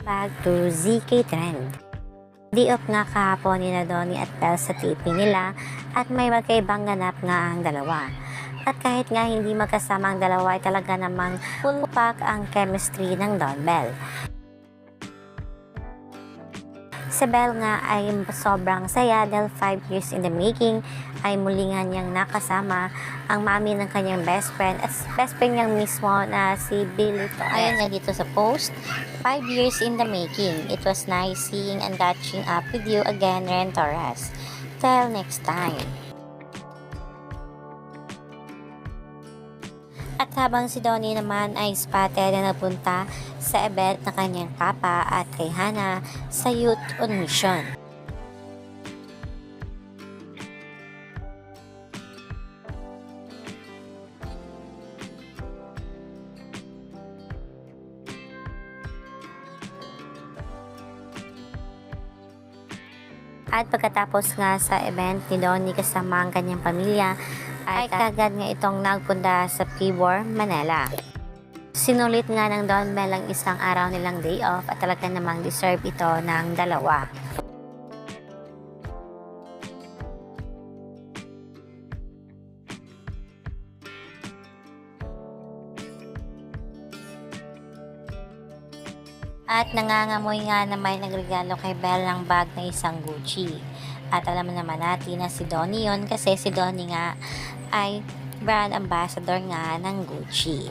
Back to ZK Trend. Di off nga kahapon ni Donnie at Belle sa taping nila at may magkaibang ganap nga ang dalawa. At kahit nga hindi magkasama ang dalawa ay talaga namang full pack ang chemistry ng Don Bell. Belle nga ay sobrang saya dahil 5 years in the making ay muli nga niyang nakasama ang mami ng kanyang best friend at best friend niyang mismo na si Billy Torres. Ayon nga dito sa post, 5 years in the making. It was nice seeing and catching up with you again, Ren Torres. Till next time. At habang si Donnie naman ay spotted na napunta sa event ng kanyang papa at kay Hana sa Youth on Mission. At pagkatapos nga sa event ni Donnie kasama ang kanyang pamilya, ay kagad nga itong nagpunta sa Pibor, Manila. Sinulit nga ng Don Bell ang isang araw nilang day off at talaga namang deserve ito ng dalawa. At nangangamoy nga na may nagregalo kay Belle ng bag na isang Gucci. At alam naman natin na si Donnie yun kasi si Donnie nga ay brand ambassador nga ng Gucci.